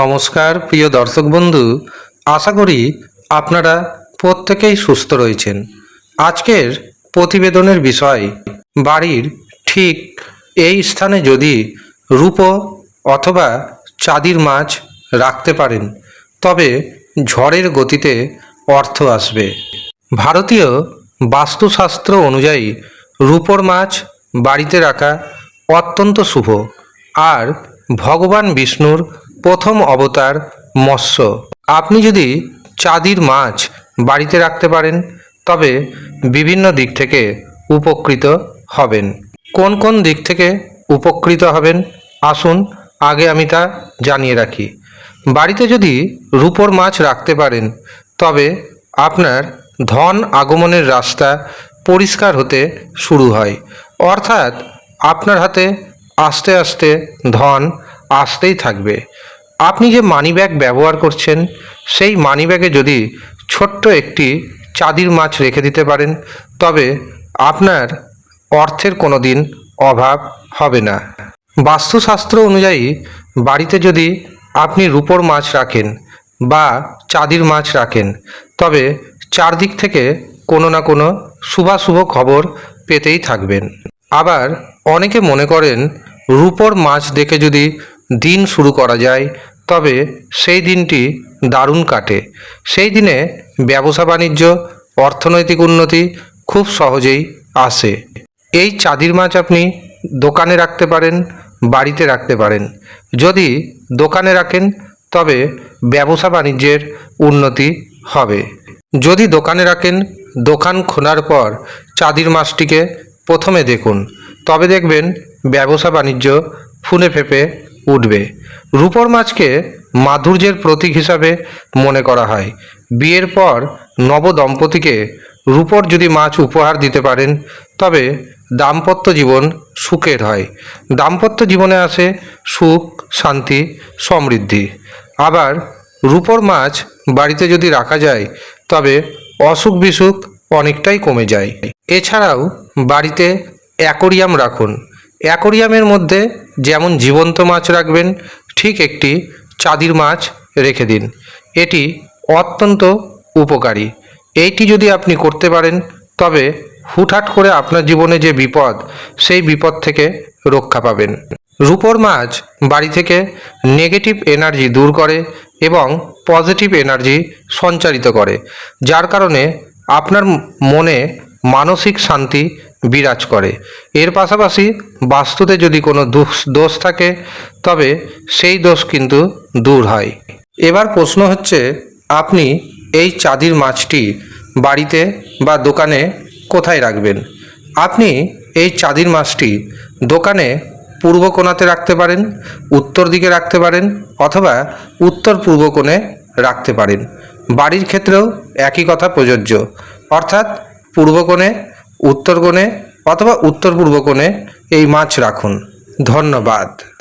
নমস্কার, প্রিয় দর্শক বন্ধু। আশা করি আপনারা প্রত্যেকেই সুস্থ রয়েছেন। আজকের প্রতিবেদনের বিষয়, বাড়ির ঠিক এই স্থানে যদি রূপো অথবা চাঁদির মাছ রাখতে পারেন, তবে ঝড়ের গতিতে অর্থ আসবে। ভারতীয় বাস্তুশাস্ত্র অনুযায়ী রূপোর মাছ বাড়িতে রাখা অত্যন্ত শুভ। আর ভগবান বিষ্ণুর প্রথম অবতার মৎস্য। আপনি যদি চাঁদির মাছ বাড়িতে রাখতে পারেন, তবে বিভিন্ন দিক থেকে উপকৃত হবেন। কোন কোন দিক থেকে উপকৃত হবেন, আসুন আগে আমি তা জানিয়ে রাখি। বাড়িতে যদি রূপোর মাছ রাখতে পারেন, তবে আপনার ধন আগমনের রাস্তা পরিষ্কার হতে শুরু হয়। অর্থাৎ আপনার হাতে আস্তে আস্তে ধন আসতেই থাকবে। আপনি যে মানিব্যাগ ব্যবহার করছেন, সেই মানিব্যাগে যদি ছোট্ট একটি চাঁদির মাছ রেখে দিতে পারেন, তবে আপনার অর্থের কোনো দিন অভাব হবে না। বাস্তুশাস্ত্র অনুযায়ী, বাড়িতে যদি আপনি রূপোর মাছ রাখেন বা চাঁদির মাছ রাখেন, তবে চারদিক থেকে কোনো না কোনো শুভাশুভ খবর পেতেই থাকবেন। আবার অনেকে মনে করেন, রূপোর মাছ দেখে যদি দিন শুরু করা যায়। তবে সেই দিনটি দারুণ কাটে। সেই দিনে ব্যবসা বাণিজ্য, অর্থনৈতিক উন্নতি খুব সহজেই আসে। এই চাঁদির মাছ আপনি দোকানে রাখতে পারেন, বাড়িতে রাখতে পারেন। যদি দোকানে রাখেন, তবে ব্যবসা বাণিজ্যের উন্নতি হবে। যদি দোকানে রাখেন, দোকান খোলার পর চাঁদির মাছটিকে প্রথমে দেখুন। তবে দেখবেন ব্যবসা বাণিজ্য ফুলে ফেপে উঠবে। রূপর মাছকে মাধুর্যের প্রতীক হিসাবে মনে করা হয়। বিয়ের পর নব দম্পতিকে রূপর যদি মাছ উপহার দিতে পারেন, তবে দাম্পত্য জীবন সুখের হয়। দাম্পত্য জীবনে আসে সুখ, শান্তি, সমৃদ্ধি। আবার রূপর মাছ বাড়িতে যদি রাখা যায়, তবে অসুখ বিসুখ অনেকটাই কমে যায়। এছাড়াও বাড়িতে অ্যাকোরিয়াম রাখুন। অ্যাকোরিয়ামের মধ্যে যেমন জীবন্ত মাছ রাখবেন, ঠিক একটি চাঁদির মাছ রেখে দিন। এটি অত্যন্ত উপকারী। এইটি যদি আপনি করতে পারেন, তবে হুটহাট করে আপনার জীবনে যে বিপদ, সেই বিপদ থেকে রক্ষা পাবেন। রূপর মাছ বাড়ি থেকে নেগেটিভ এনার্জি দূর করে এবং পজিটিভ এনার্জি সঞ্চারিত করে, যার কারণে আপনার মনে মানসিক শান্তি বিরাজ করে। এর পাশাপাশি বাস্তুতে যদি কোনো দোষ দোষ থাকে, তবে সেই দোষ কিন্তু দূর হয়। এবার প্রশ্ন হচ্ছে, আপনি এই চাঁদির মাছটি বাড়িতে বা দোকানে কোথায় রাখবেন? আপনি এই চাঁদির মাছটি দোকানে পূর্ব কোণাতে রাখতে পারেন, উত্তর দিকে রাখতে পারেন, অথবা উত্তর পূর্ব কোণে রাখতে পারেন। বাড়ির ক্ষেত্রেও একই কথা প্রযোজ্য। অর্থাৎ পূর্ব কোণে উত্তর কোণে অথবা উত্তর পূর্ব কোণে এই মাছ রাখুন। ধন্যবাদ।